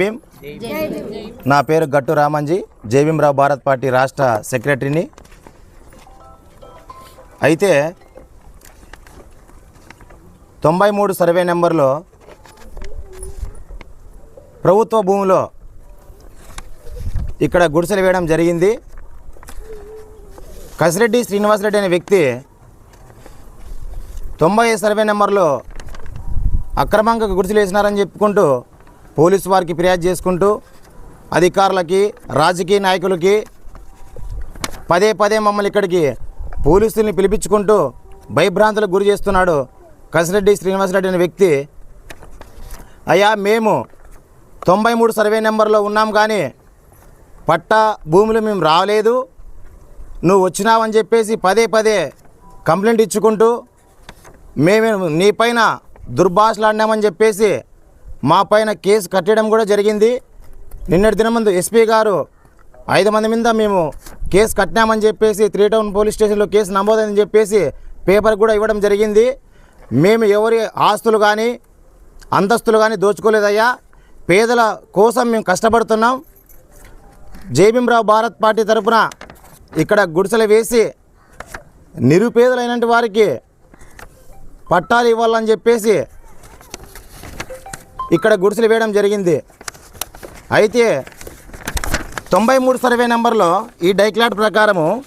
భీమ్. నా పేరు గట్టు రామంజీ. జేబీంరావు భారత్ పార్టీ రాష్ట్ర సెక్రటరీని. అయితే తొంభై మూడు సర్వే నెంబర్లో ప్రభుత్వ భూమిలో ఇక్కడ గుడిసెలు వేయడం జరిగింది. కసిరెడ్డి శ్రీనివాసరెడ్డి అనే వ్యక్తి తొంభై సర్వే నెంబర్లో అక్రమంగా గుడిసెలు వేసినారని చెప్పుకుంటూ పోలీసు వారికి ఫిర్యాదు చేసుకుంటూ అధికారులకి రాజకీయ నాయకులకి పదే పదే మమ్మల్ని ఇక్కడికి పోలీసుల్ని పిలిపించుకుంటూ భయభ్రాంతులకు గురి చేస్తున్నాడు కసిరెడ్డి శ్రీనివాసరెడ్డి అనే వ్యక్తి. అయ్యా మేము తొంభై మూడు సర్వే నెంబర్లో ఉన్నాం కానీ పట్టా భూములు మేము రాలేదు. నువ్వు వచ్చినావని చెప్పేసి పదే పదే కంప్లైంట్ ఇచ్చుకుంటూ మేము నీ పైన దుర్భాషలాడినామని చెప్పేసి మా పైన కేసు కట్టడం కూడా జరిగింది. నిన్నటి దినమందు ఎస్పీ గారు ఐదు మంది మీద మేము కేసు కట్టినామని చెప్పేసి త్రీ టౌన్ పోలీస్ స్టేషన్లో కేసు నమోదైందని చెప్పేసి పేపర్ కూడా ఇవ్వడం జరిగింది. మేము ఎవరి ఆస్తులు కానీ అంతస్తులు కానీ దోచుకోలేదయ్యా. పేదల కోసం మేము కష్టపడుతున్నాం. జేబీంరావు భారత్ పార్టీ తరపున ఇక్కడ గుడిసెలు వేసి నిరుపేదలైనటువంటి వారికి పట్టాలు ఇవ్వాలని చెప్పేసి ఇక్కడ గుడిసెలు వేయడం జరిగింది. అయితే తొంభై మూడు సర్వే నెంబర్లో ఈ డైక్లాట్ ప్రకారము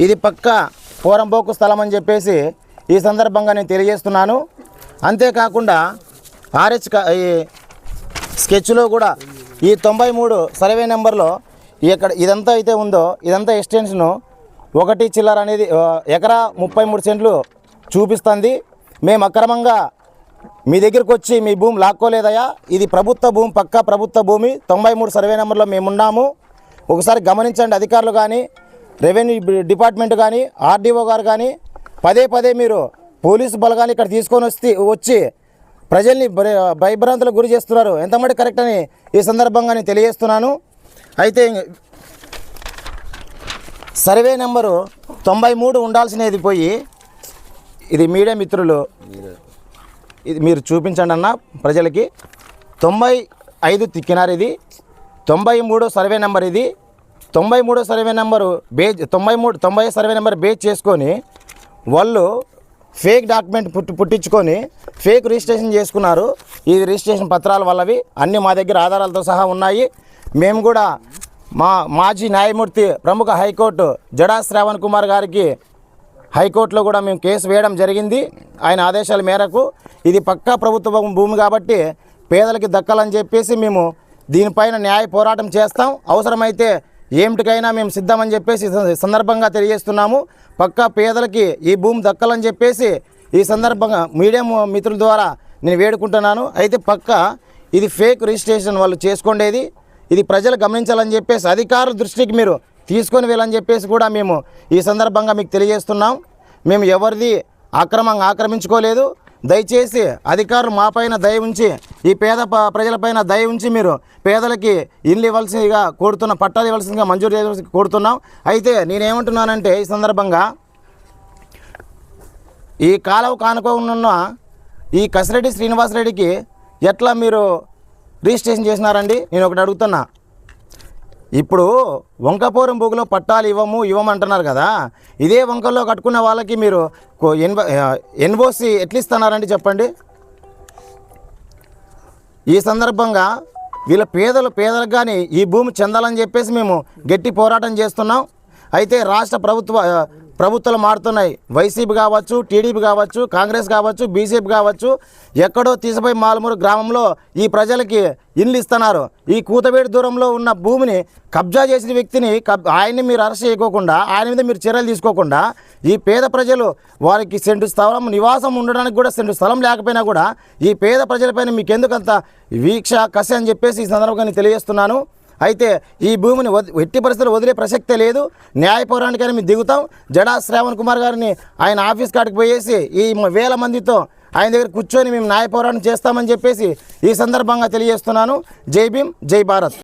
ఇది పక్క పోరంబోకు స్థలం అని చెప్పేసి ఈ సందర్భంగా నేను తెలియజేస్తున్నాను. అంతేకాకుండా ఆర్హెచ్ క- ఈ స్కెచ్లో కూడా ఈ తొంభై మూడు సర్వే నెంబర్లో ఇక్కడ ఇదంతా అయితే ఉందో ఇదంతా ఎక్స్టెన్షను ఒకటి చిల్లర అనేది ఎకరా ముప్పై మూడు సెంట్లు చూపిస్తుంది. మేము అక్రమంగా మీ దగ్గరికి వచ్చి మీ భూమి లాక్కోలేదయా ఇది ప్రభుత్వ భూమి పక్క ప్రభుత్వ భూమి. తొంభై మూడు సర్వే నెంబర్లో మేమున్నాము. ఒకసారి గమనించండి అధికారులు కానీ రెవెన్యూ డిపార్ట్మెంట్ కానీ ఆర్డీఓ గారు కానీ పదే పదే మీరు పోలీసు బలగాన్ని ఇక్కడ తీసుకొని వస్తే వచ్చి ప్రజల్ని భయ- భయభ్రాంతులకు గురి చేస్తున్నారు. ఎంతమంది కరెక్ట్ అని ఈ సందర్భంగా నేను తెలియజేస్తున్నాను. అయితే సర్వే నెంబరు తొంభై మూడు ఉండాల్సినది పోయి ఇది మీడియా మిత్రులు ఇది మీరు చూపించండి అన్న ప్రజలకి. తొంభై ఐదు తిక్కినారు ఇది. తొంభై మూడో సర్వే నెంబర్ ఇది. తొంభై మూడో సర్వే నెంబరు బేజ్ తొంభై మూడు తొంభై సర్వే నెంబర్ బేజ్ చేసుకొని వాళ్ళు ఫేక్ డాక్యుమెంట్ పుట్టి పుట్టించుకొని ఫేక్ రిజిస్ట్రేషన్ చేసుకున్నారు. ఈ రిజిస్ట్రేషన్ పత్రాల వల్లవి అన్నీ మా దగ్గర ఆధారాలతో సహా ఉన్నాయి. మేము కూడా మా మాజీ న్యాయమూర్తి ప్రముఖ హైకోర్టు జడా శ్రావణ్ కుమార్ గారికి హైకోర్టులో కూడా మేము కేసు వేయడం జరిగింది. ఆయన ఆదేశాల మేరకు ఇది పక్కా ప్రభుత్వ భూమి కాబట్టి పేదలకి దక్కాలని చెప్పేసి మేము దీనిపైన న్యాయ పోరాటం చేస్తాం. అవసరమైతే ఏమిటికైనా మేము సిద్ధమని చెప్పేసి సందర్భంగా తెలియజేస్తున్నాము. పక్కా పేదలకి ఈ భూమి దక్కాలని చెప్పేసి ఈ సందర్భంగా మీడియం మిత్రుల ద్వారా నేను వేడుకుంటున్నాను. అయితే పక్క ఇది ఫేక్ రిజిస్ట్రేషన్ వాళ్ళు చేసుకోండేది. ఇది ప్రజలు గమనించాలని చెప్పేసి అధికారుల దృష్టికి మీరు తీసుకొని వెళ్ళని చెప్పేసి కూడా మేము ఈ సందర్భంగా మీకు తెలియజేస్తున్నాం. మేము ఎవరిది అక్రమంగా ఆక్రమించుకోలేదు. దయచేసి అధికారులు మాపైన దయ ఉంచి ఈ పేద ప- ప్రజలపైన దయ ఉంచి మీరు పేదలకి ఇల్లు ఇవ్వాల్సిందిగా కోరుతున్న పట్టాలు ఇవ్వాల్సిందిగా మంజూరు చేయవలసి కోరుతున్నాం. అయితే నేనేమంటున్నానంటే ఈ సందర్భంగా ఈ కాలువ కానుకోనున్న ఈ కసిరెడ్డి శ్రీనివాసరెడ్డికి ఎట్లా మీరు రిజిస్ట్రేషన్ చేసినారండి? నేను ఒకటి అడుగుతున్నా. ఇప్పుడు వంకపోరం భూగులో పట్టాలు ఇవ్వము ఇవ్వమంటున్నారు కదా. ఇదే వంకల్లో కట్టుకున్న వాళ్ళకి మీరు ఎన్వ ఎన్ఓసి ఎట్లిస్తున్నారండి చెప్పండి? ఈ సందర్భంగా వీళ్ళ పేదలు పేదలకు కానీ ఈ భూమి చెందాలని చెప్పేసి మేము గట్టి పోరాటం చేస్తున్నాం. అయితే రాష్ట్ర ప్రభుత్వ ప్రభుత్వాలు మారుతున్నాయి. వైసీపీ కావచ్చు టీడీపీ కావచ్చు కాంగ్రెస్ కావచ్చు బీజేపీ కావచ్చు ఎక్కడో తీసిపోయి మాలమూరు గ్రామంలో ఈ ప్రజలకి ఇల్లు ఇస్తున్నారు. ఈ కూతవేడి దూరంలో ఉన్న భూమిని కబ్జా చేసిన వ్యక్తిని కబ్ ఆయన్ని మీరు అరెస్ట్ చేయకోకుండా ఆయన మీద మీరు చర్యలు తీసుకోకుండా ఈ పేద ప్రజలు వారికి సెంటు స్థలం నివాసం ఉండడానికి కూడా సెంటు స్థలం లేకపోయినా కూడా ఈ పేద ప్రజలపైన మీకు ఎందుకంత వీక్ష కసి అని చెప్పేసి ఈ సందర్భంగా నేను తెలియజేస్తున్నాను. అయితే ఈ భూమిని ఎట్టి పరిస్థితులు వదిలే ప్రసక్తే లేదు. న్యాయ పోరాటానికైనా మేము దిగుతాం. జడా శ్రావణ్ కుమార్ గారిని ఆయన ఆఫీస్ కాడికి పోయేసి ఈ వేల మందితో ఆయన దగ్గర కూర్చొని మేము న్యాయ పోరాటం చేస్తామని చెప్పేసి ఈ సందర్భంగా తెలియజేస్తున్నాను. జై భీమ్ జై భారత్.